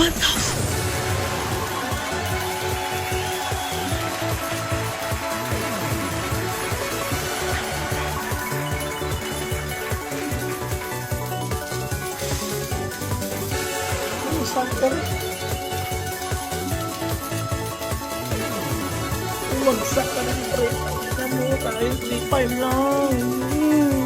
1,000! Ano, sakto rin. Umagsak ka ng pre. Ano, tayo 3-5 lang.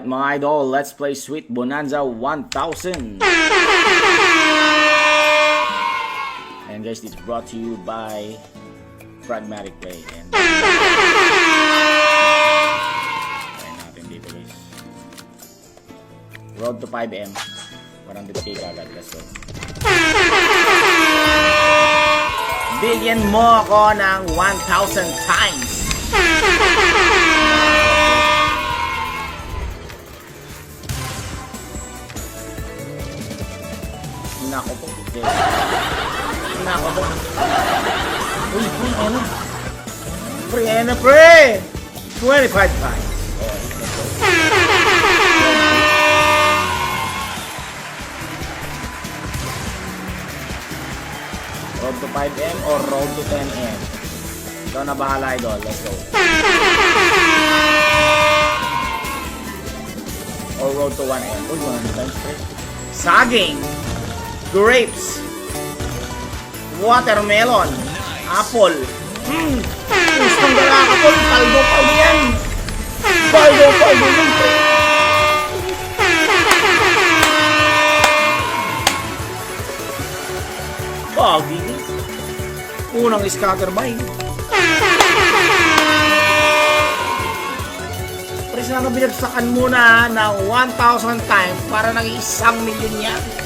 Alright mga idol, let's play Sweet Bonanza 1000. And guys, this is brought to you by Pragmatic Play. And Ayan natin dito guys. Road to 5M. 100k kagad. Let's go. Bigyan mo ako ng 1,000 times. Nako po. Uy, uy, ano? Pre, ano, pre? 25 times. Road to 5M or road to 10M? Ikaw na bahala, idol. Let's go. Or road to 1M. Uy, 100 times, pre. Saging. Grapes. Watermelon. Apple. Hmm. Gustong ka po. Paldo, paldo yan. Paldo, paldo yan. Pogi. Unang scatter. Pre, sana binagsakan muna na 1,000 times para naging isang milyon yan.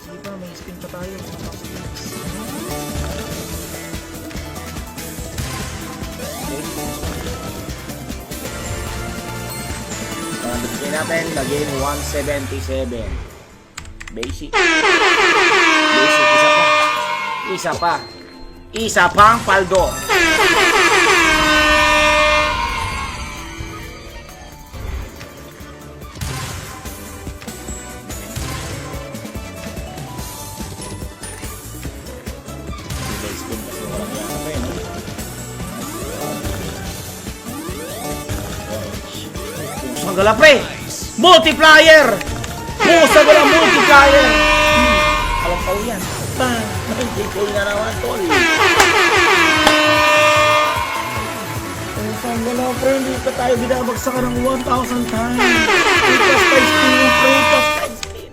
Saan ka na, may spin pa tayo. Uh, bigyan natin, lagyan 177. Basic. Basic, isa pa. Isa pa. Isa pang paldo. Gala pre! Multiplier! Pusang gala multiplier! Hmm, Alam pa yan. Bang! Nakikikoy na naman tol. Pusang gala pre, hindi pa tayo binabagsakan ng 1,000 times. Plus 5 spin, pre, plus 5 spin.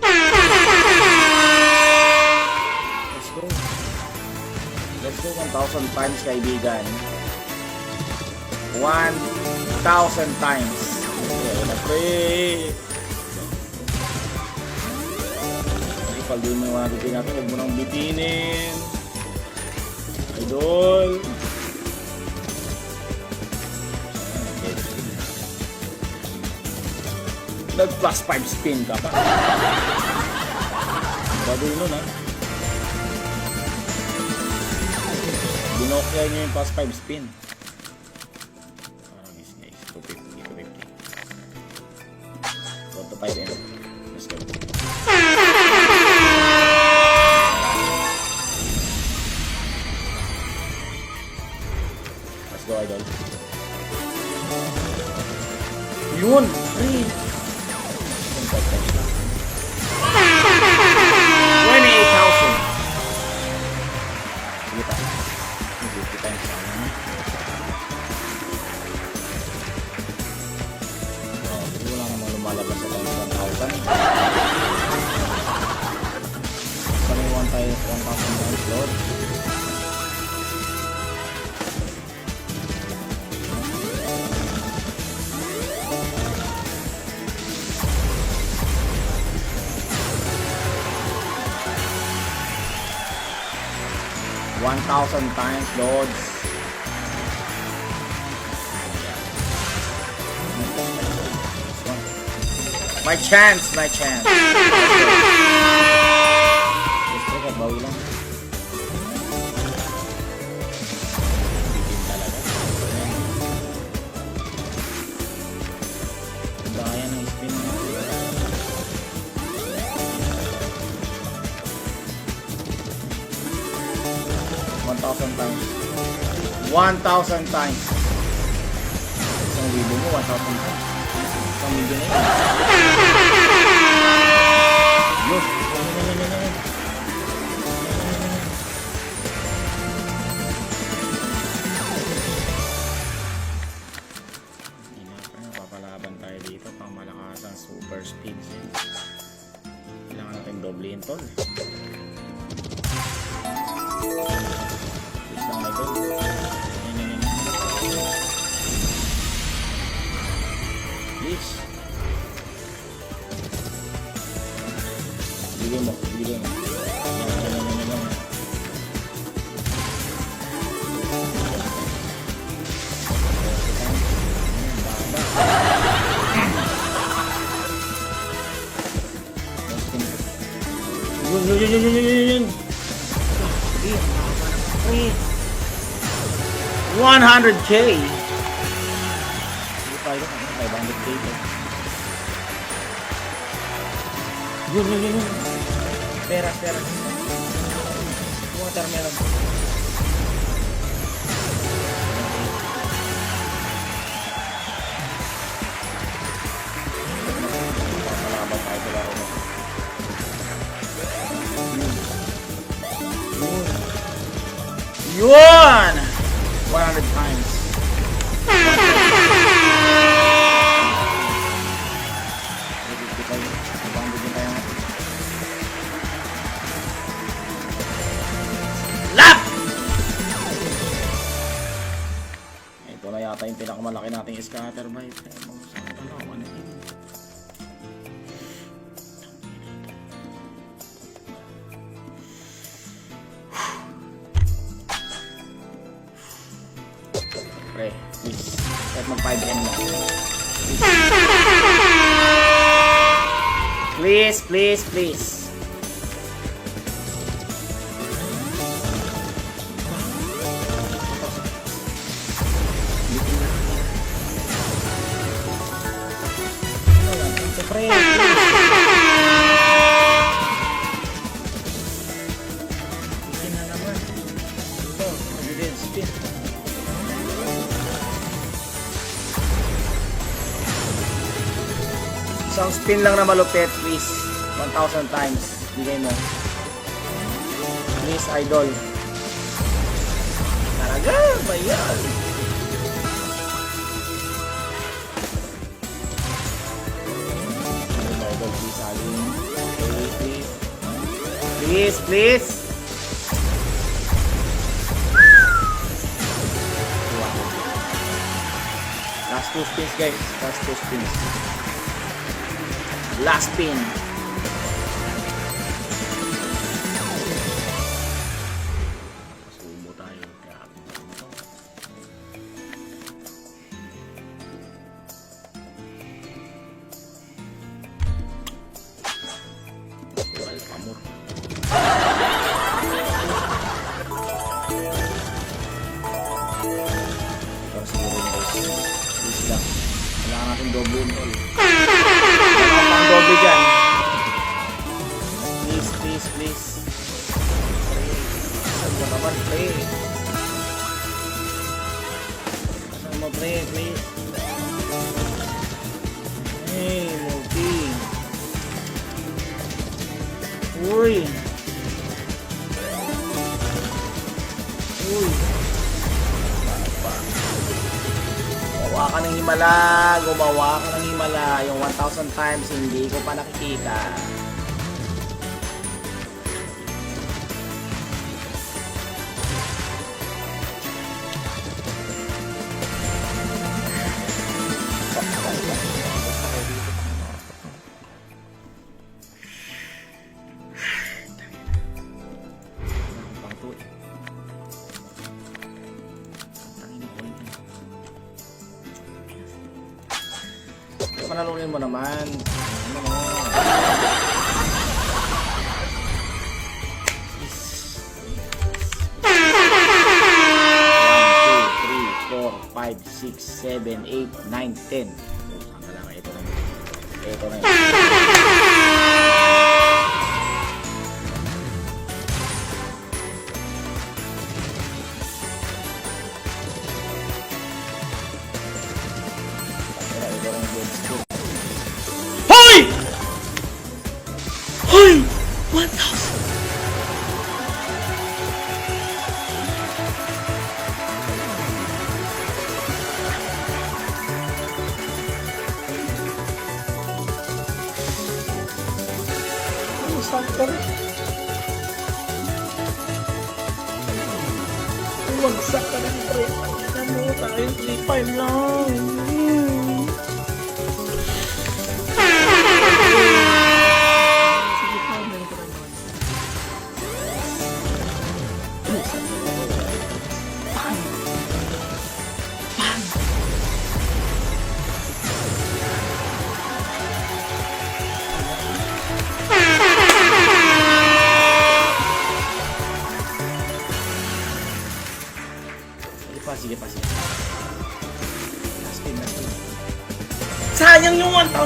Let's go. Let's go 1,000 times, kaibigan. 1,000 times. Okay, na pre. Ipaldo mo yung mga bitin natin. Huwag mo nang bitinin. Idol. Nag plus 5 spin ka pa. Bago nun ha. Binokya nyo yung plus 5 spin. Guys, guys. 250, 250. Go to 5 end. Let's go. 1,000 times, Lords. My chance, my chance. 1,000 times. Isang libo mo, 1,000 times. Isang libo na yun. Yun, yun, yun, yun, yun, yun, yun, yun. Wait, 100k. Hindi tayo ano, 500k to. Yun, yun, yun, yun. Pera, pera. Watermelon. Papalaban Pre, please. Kahit mag 5M lang. Please, please, please. Ano 15 lang na malupit, please. 1,000 times. Bigay mo. Miss Idol. Talaga, bayan. Please, Please, Last two spins, guys. Last two spins. Last spin. Sumo tayo. Wal pamor. Siguro yung lang. Kailangan natin doble yun Naman, pre? Saan mo, pre, please? Hey, Multi. Uy. Uy. Gumawa ka ng himala, gumawa ka ng himala. Yung 1,000 times, hindi ko pa nakikita. Naman. Ano five, six, seven, eight, nine, ten. Ang kailangan ito na. Ito na. Ito ito na Ang sakit. Wagsak ka ng pre. Ano tayo, 3-5 lang. Hmm.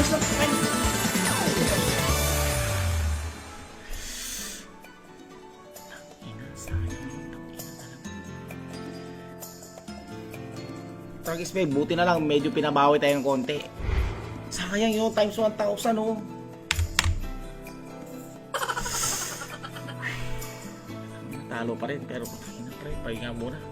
Yung 1,000 Tragis babe, buti na lang medyo pinabawi tayo ng konti. Sayang yung times 1,000 oh. Talo pa rin pero putang ina pre, pahinga muna.